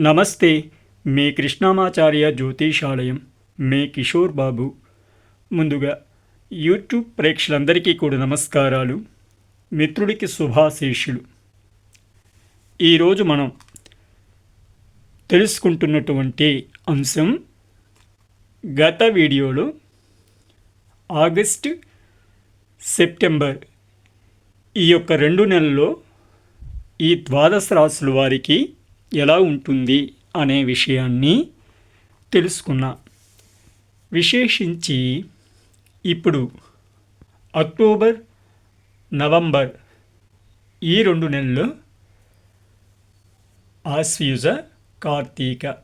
నమస్తే మీ కృష్ణమాచార్య జ్యోతిషాలయం మీ కిషోర్ బాబు. ముందుగా యూట్యూబ్ ప్రేక్షకులందరికీ కూడా నమస్కారాలు. మిత్రుడికి శుభాశీషులు ఈరోజు మనం తెలుసుకుంటున్నటువంటి అంశం గత వీడియోలో ఆగస్ట్ సెప్టెంబర్ ఈ యొక్క రెండు నెలల్లో ఈ ద్వాదశ రాశుల వారికి ఎలా ఉంటుంది అనే విషయాన్ని తెలుసుకున్నా. విశేషించి ఇప్పుడు అక్టోబర్ నవంబర్ ఈ రెండు నెలలు ఆశ్వయుజ కార్తీక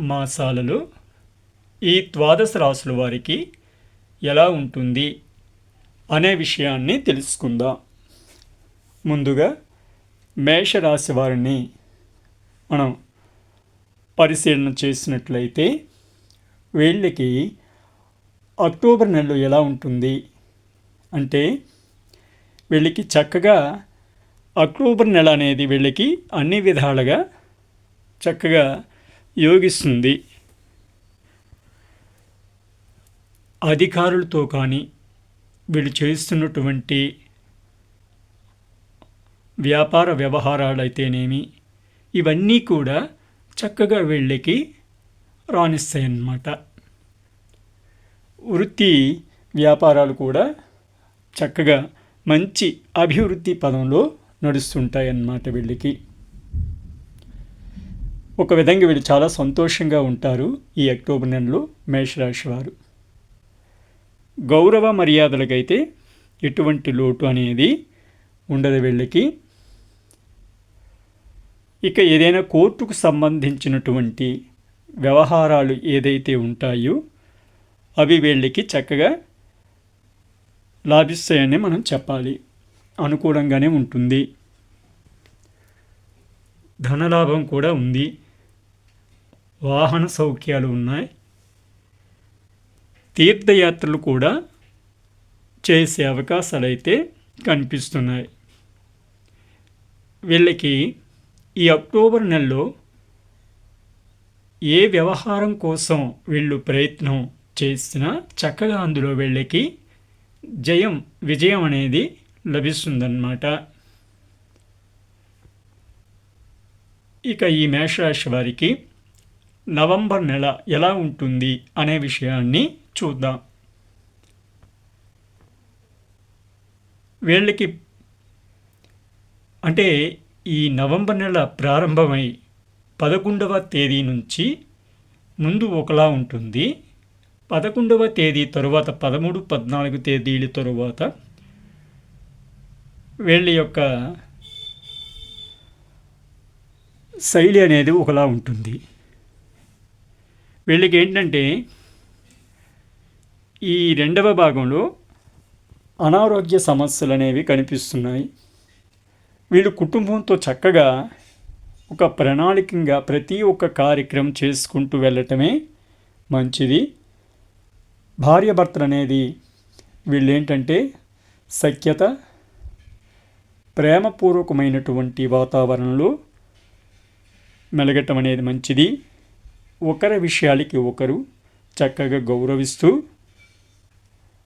మాసాలలో ఈ ద్వాదశ రాశుల వారికి ఎలా ఉంటుంది అనే విషయాన్ని తెలుసుకుందాం. ముందుగా మేషరాశి వారిని మనం పరిశీలన చేసినట్లయితే వీళ్ళకి అక్టోబర్ నెలలో ఎలా ఉంటుంది? అంటే వీళ్ళకి చక్కగా అక్టోబర్ నెల అనేది వీళ్ళకి అన్ని విధాలుగా చక్కగా యోగిస్తుంది. అధికారులతో కానీ వీళ్ళు చేస్తున్నటువంటి వ్యాపార వ్యవహారాలు అయితేనేమి ఇవన్నీ కూడా చక్కగా వెళ్ళకి రాణిస్తాయి అన్నమాట వృత్తి వ్యాపారాలు కూడా చక్కగా మంచి అభివృద్ధి పదంలో నడుస్తుంటాయి అన్నమాట వీళ్ళకి. ఒక విధంగా వీళ్ళు చాలా సంతోషంగా ఉంటారు ఈ అక్టోబర్ నెలలో మేషరాశి వారు. గౌరవ మర్యాదలకైతే ఎటువంటి లోటు అనేది ఉండదు వీళ్ళకి. ఇక ఏదైనా కోర్టుకు సంబంధించినటువంటి వ్యవహారాలు ఏదైతే ఉంటాయో అవి వీళ్ళకి చక్కగా లాభిస్తాయని మనం చెప్పాలి. అనుకూలంగానే ఉంటుంది. ధనలాభం కూడా ఉంది. వాహన సౌఖ్యాలు ఉన్నాయి. తీర్థయాత్రలు కూడా చేసే అవకాశాలు అయితే కనిపిస్తున్నాయి. వీళ్ళకి ఈ అక్టోబర్ నెలలో ఏ వ్యవహారం కోసం వీళ్ళు ప్రయత్నం చేసినా చక్కగా అందులో వీళ్ళకి జయం విజయం అనేది లభిస్తుందన్నమాట. ఇక ఈ మేషరాశి వారికి నవంబర్ నెల ఎలా ఉంటుంది అనే విషయాన్ని చూద్దాం. వీళ్ళకి అంటే ఈ నవంబర్ నెల ప్రారంభమై పదకొండవ తేదీ నుంచి ముందు ఒకలా ఉంటుంది. పదకొండవ తేదీ తరువాత పదమూడు పద్నాలుగు తేదీల తరువాత వీళ్ళ యొక్క శైలి అనేది ఒకలా ఉంటుంది. వీళ్ళకి ఏంటంటే ఈ రెండవ భాగంలో అనారోగ్య సమస్యలు అనేవి కనిపిస్తున్నాయి. వీళ్ళు కుటుంబంతో చక్కగా ఒక ప్రణాళికంగా ప్రతి ఒక్క కార్యక్రమం చేసుకుంటూ వెళ్ళటమే మంచిది. భార్యాభర్తలు అనేది వీళ్ళు ఏంటంటే సఖ్యత ప్రేమపూర్వకమైనటువంటి వాతావరణంలో మెలగటం అనేది మంచిది. ఒకరి విషయాలకి ఒకరు చక్కగా గౌరవిస్తూ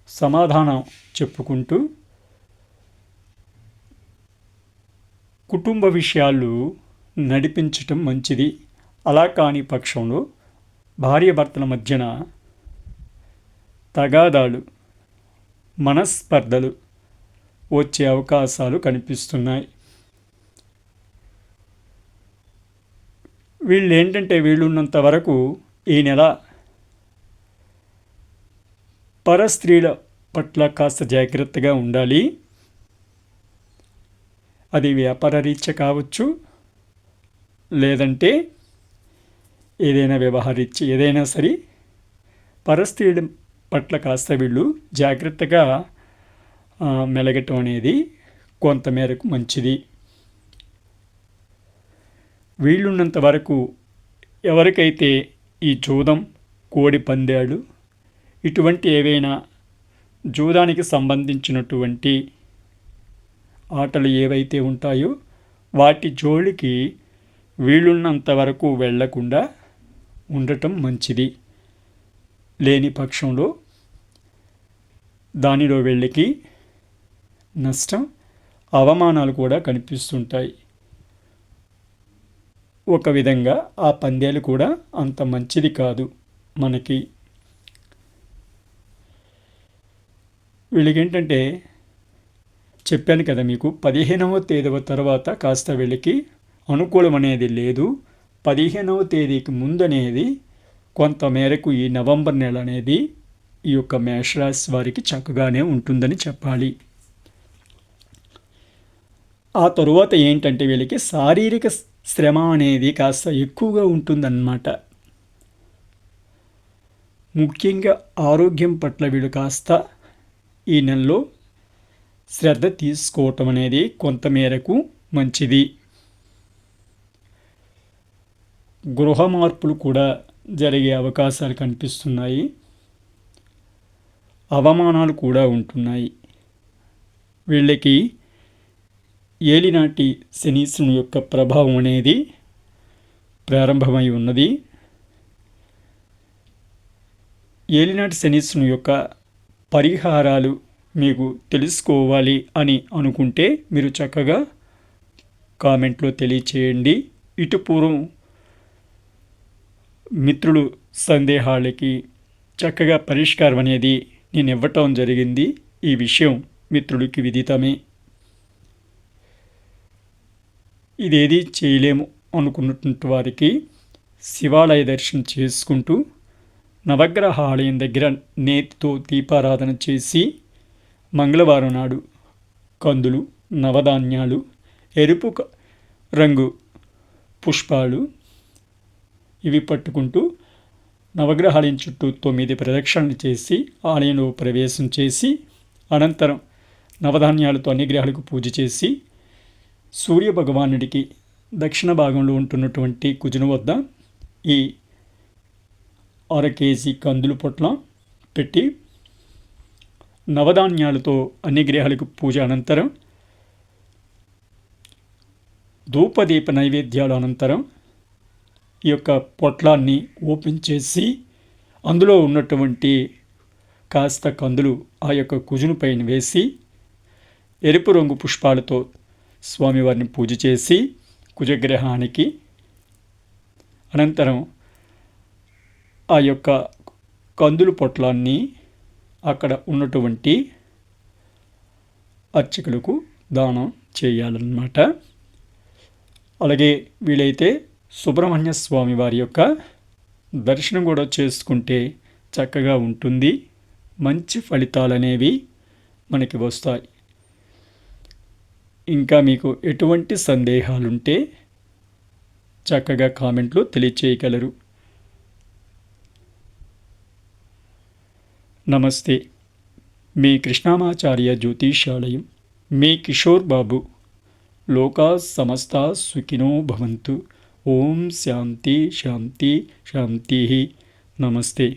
సమాధానం చెప్పుకుంటూ కుటుంబ విషయాలు నడిపించటం మంచిది. అలా కాని పక్షంలో భార్యాభర్తల మధ్యన తగాదాలు మనస్పర్ధలు వచ్చే అవకాశాలు కనిపిస్తున్నాయి. వీళ్ళు ఏంటంటే వీళ్ళున్నంత వరకు ఈ నెల పరస్త్రీల పట్ల కాస్త జాగ్రత్తగా ఉండాలి. అది వ్యాపార రీత్యా కావచ్చు లేదంటే ఏదైనా వ్యవహారీత్య ఏదైనా సరే పరస్త్రీల పట్ల కాస్త వీళ్ళు జాగ్రత్తగా మెలగటం అనేది కొంతమేరకు మంచిది. వీళ్ళున్నంత వరకు ఎవరికైతే ఈ జూదం కోడి పందాలు ఇటువంటి ఏవైనా జూదానికి సంబంధించినటువంటి ఆటలు ఏవైతే ఉంటాయో వాటి జోలికి వీలున్నంత వరకు వెళ్ళకుండా ఉండటం మంచిది. లేని పక్షంలో దానిలో వెళ్ళికి నష్టం అవమానాలు కూడా కనిపిస్తుంటాయి. ఒక విధంగా ఆ పందేలు కూడా అంత మంచిది కాదు మనకి. వీళ్ళకేంటంటే చెప్పాను కదా మీకు పదిహేనవ తేదీవ తర్వాత కాస్త వీళ్ళకి అనుకూలం అనేది లేదు. పదిహేనవ తేదీకి ముందు అనేది కొంతమేరకు ఈ నవంబర్ నెల అనేది ఈ యొక్క మేషరాశి వారికి చక్కగానే ఉంటుందని చెప్పాలి. ఆ తరువాత ఏంటంటే వీళ్ళకి శారీరక శ్రమ అనేది కాస్త ఎక్కువగా ఉంటుందన్నమాట. ముఖ్యంగా ఆరోగ్యం పట్ల వీళ్ళు కాస్త ఈ నెలలో శ్రద్ధ తీసుకోవటం అనేది కొంతమేరకు మంచిది. గృహ మార్పులు కూడా జరిగే అవకాశాలు కనిపిస్తున్నాయి. అవమానాలు కూడా ఉంటున్నాయి. వీళ్ళకి ఏలినాటి శనీశ్వరుని యొక్క ప్రభావం అనేది ప్రారంభమై ఉన్నది. ఏలినాటి శనీశ్వరుని యొక్క పరిహారాలు మీకు తెలుసుకోవాలి అని అనుకుంటే మీరు చక్కగా కామెంట్లో తెలియచేయండి. ఇటు పూర్వం మిత్రులు సందేహాలకి చక్కగా పరిష్కారం అనేది నేను ఇవ్వటం జరిగింది. ఈ విషయం మిత్రుడికి విదితమే. ఇదేది చేయలేము అనుకున్నటువంటి వారికి శివాలయ దర్శనం చేసుకుంటూ నవగ్రహ ఆలయం దగ్గర నేతితో దీపారాధన చేసి మంగళవారం నాడు కందులు నవధాన్యాలు ఎరుపు రంగు పుష్పాలు ఇవి పట్టుకుంటూ నవగ్రహాలయం చుట్టూ తొమ్మిది ప్రదక్షిణలు చేసి ఆలయంలో ప్రవేశం చేసి అనంతరం నవధాన్యాలతో అన్ని గ్రహాలకు పూజ చేసి సూర్య భగవానుడికి దక్షిణ భాగంలో ఉంటున్నటువంటి కుజును వద్ద ఈ అర కేజీ కందులు పొట్ల పెట్టి నవధాన్యాలతో అన్ని గ్రహాలకు పూజ అనంతరం ధూపదీప నైవేద్యాల అనంతరం ఈ యొక్క పొట్లాన్ని ఓపెన్ చేసి అందులో ఉన్నటువంటి కాస్త కందులు ఆ యొక్క కుజును పైన వేసి ఎరుపు రంగు పుష్పాలతో స్వామివారిని పూజ చేసి కుజగ్రహానికి అనంతరం ఆ యొక్క కందులు పొట్లాన్ని అక్కడ ఉన్నటువంటి అర్చకులకు దానం చేయాలన్నమాట. అలాగే వీలైతే సుబ్రహ్మణ్య స్వామి వారి యొక్క దర్శనం కూడా చేసుకుంటే చక్కగా ఉంటుంది. మంచి ఫలితాలు అనేవి మనకి వస్తాయి. ఇంకా మీకు ఎటువంటి సందేహాలుంటే చక్కగా కామెంట్లు తెలియచేయగలరు. నమస్తే మీ కృష్ణామాచార్య జ్యోతిషాలయం మీ కిషోర్ బాబు లోకా సమస్త సుఖినో భవంతు ఓం శాంతి శాంతి శాంతి నమస్తే